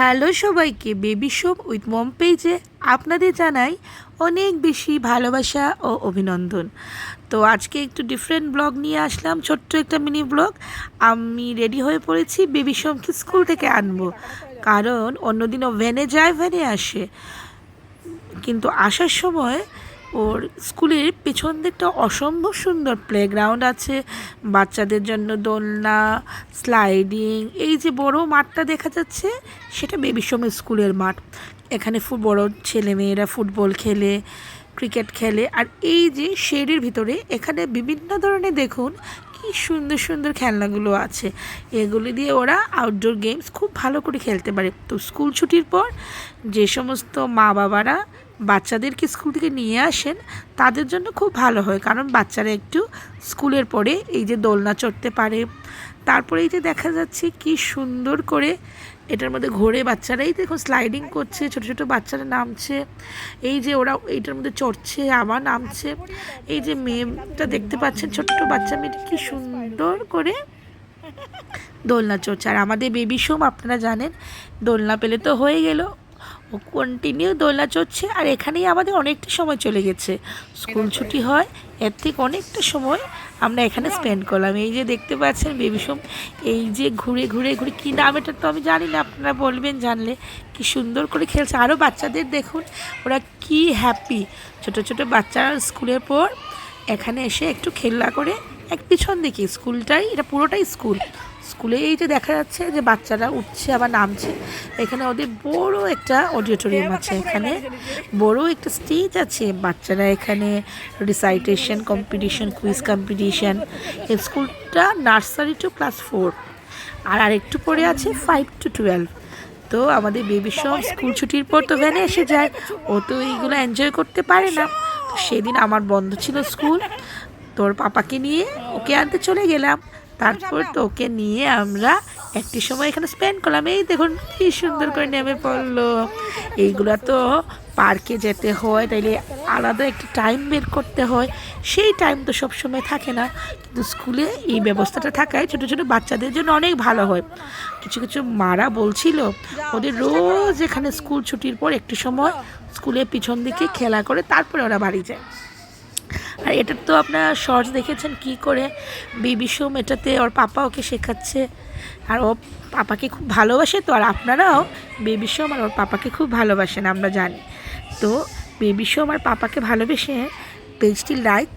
Hello সবাইকে baby shop with মম পেজে আপনাদের জানাই অনেক বেশি ভালোবাসা ও অভিনন্দন। তো আজকে একটু ডিফারেন্ট ব্লগ নিয়ে আসলাম, ছোট্ট একটা মিনি ব্লগ আমি রেডি হয়ে পড়েছি বেবি শোমকে স্কুল থেকে আনব। কারণ অন্যদিন ও ভ্যানে যায় ভ্যানে আসে। কিন্তু আসার সময় ওর স্কুলের পেছন দিকটা অসম্ভব সুন্দর প্লেগ্রাউন্ড আছে। বাচ্চাদের জন্য দোলনা স্লাইডিং এই যে বড় মাঠটা দেখা যাচ্ছে, সেটা বেবি সোমের স্কুলের মাঠ। এখানে বড় ছেলেমেয়েরা ফুটবল খেলে ক্রিকেট খেলে, আর এই যে শেডের ভিতরে এখানে বিভিন্ন ধরনের দেখুন, কি সুন্দর সুন্দর খেলনাগুলো আছে। এগুলি দিয়ে ওরা আউটডোর গেমস খুব ভালো করে খেলতে পারে। তো স্কুল ছুটির পর যে সমস্ত মা বাবারা বাচ্চাদেরকে স্কুল থেকে নিয়ে আসেন, তাদের জন্য খুব ভালো হয়। কারণ বাচ্চারা একটু স্কুলের পরে এই যে দোলনা চড়তে পারে। তারপরে এই যে দেখা যাচ্ছে কি সুন্দর করে এটার মধ্যে ঘোরে বাচ্চারাই দেখো স্লাইডিং করছে, ছোট ছোট বাচ্চারা নামছে। এই যে ওরা এইটার মধ্যে চড়ছে, আবার নামছে। এই যে মেয়েটা দেখতে পাচ্ছেন ছোট্ট বাচ্চা মেয়েটা কি সুন্দর করে দোলনা চড়ছে। আর আমাদের বেবি সোম, আপনারা জানেন, দোলনা পেলে তো হয়ে গেল। কন্টিনিউ দোলা চড়ছে আর এখানেই আমাদের অনেকটা সময় চলে গেছে। স্কুল ছুটি হয় এর থেকে অনেকটা সময় আমরা এখানে স্পেন্ড করলাম। এই যে দেখতে পাচ্ছেন বেবি সোম এই যে ঘুরে ঘুরে ঘুরে কী নাম এটা তো আমি জানি না আপনারা বলবেন জানলে কি সুন্দর করে খেলছে। আরও বাচ্চাদের দেখুন ওরা কি হ্যাপি ছোট ছোট বাচ্চারা স্কুলের পর এখানে এসে একটু খেলা করে এক পিছন দিকে স্কুলটাই এটা পুরোটাই স্কুল। স্কুলে এই যে দেখা যাচ্ছে যে বাচ্চারা উঠছে আবার নামছে এখানে ওদের বড় একটা অডিটোরিয়াম আছে এখানে। বড় একটা স্টেজ আছে বাচ্চারা এখানে রিসাইটেশন কম্পিটিশন কুইজ কম্পিটিশন এই স্কুলটা নার্সারি টু ক্লাস ফোর আর আরেকটু পরে আছে ফাইভ টু টুয়েলভ তো আমাদের বেবি সব স্কুল ছুটির পর তো ভ্যানে এসে যায়। ও তো এইগুলো এনজয় করতে পারে না। সেদিন আমার বন্ধ ছিল স্কুল। তোর পাপাকে নিয়ে ওকে আনতে চলে গেলাম। তারপর তো ওকে নিয়ে আমরা একটি সময় এখানে স্পেন্ড করলাম। এই দেখুন, কি সুন্দর করে নেমে পড়ল। এইগুলো তো পার্কে যেতে হয়, তাইলে আলাদা একটা টাইম বের করতে হয়। সেই টাইম তো সব সময় থাকে না। কিন্তু স্কুলে এই ব্যবস্থাটা থাকায় ছোটো ছোটো বাচ্চাদের জন্য অনেক ভালো হয়। কিছু কিছু মারা বলছিল, ওদের রোজ এখানে স্কুল ছুটির পর একটু সময় স্কুলের পিছন দিকে খেলা করে, তারপরে ওরা বাড়ি যায়। আর এটা তো আপনারা শর্টস দেখেছেন কি করে বেবি সোম এটাতে ওর পাপা ওকে শেখাচ্ছে। আর ও পাপাকে খুব ভালোবাসে তো, আর আপনারাও বেবি সোম আর ওর পাপাকে খুব ভালোবাসেন, আমরা জানি। তো বেবি সোম আর পাপাকে ভালোবেসে পেজটি লাইক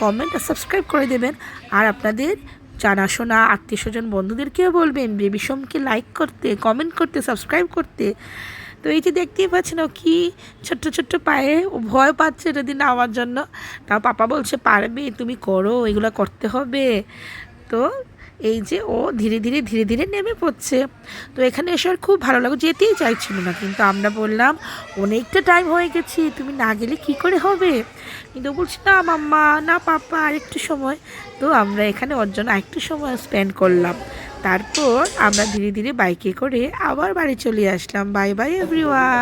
কমেন্ট আর সাবস্ক্রাইব করে দেবেন। আর আপনাদের জানাশোনা আত্মীয় স্বজন বন্ধুদেরকেও বলবেন বেবি সোমকে লাইক করতে কমেন্ট করতে সাবস্ক্রাইব করতে। তো এই যে দেখতেই পাচ্ছেন ও কী ছোট্ট ছোট্ট পায়ে ও ভয় পাচ্ছে এটা দিন নামার জন্য। তাও পাপা বলছে, পারবে, তুমি করো, এগুলো করতে হবে। তো এই যে ও ধীরে ধীরে ধীরে ধীরে নেমে পড়ছে। তো এখানে এসে আর খুব ভালো লাগে যেতেই চাইছিল না। কিন্তু আমরা বললাম, অনেকটা টাইম হয়ে গেছি, তুমি না গেলে কি করে হবে? কিন্তু বলছে, না মাম্মা, না পাপা আরেকটু সময়। তো আমরা এখানে ওর জন্য আরেকটু সময় স্পেন্ড করলাম। তারপর আমরা ধীরে ধীরে বাইকে করে আবার বাড়ি চলে আসলাম। Bye bye everyone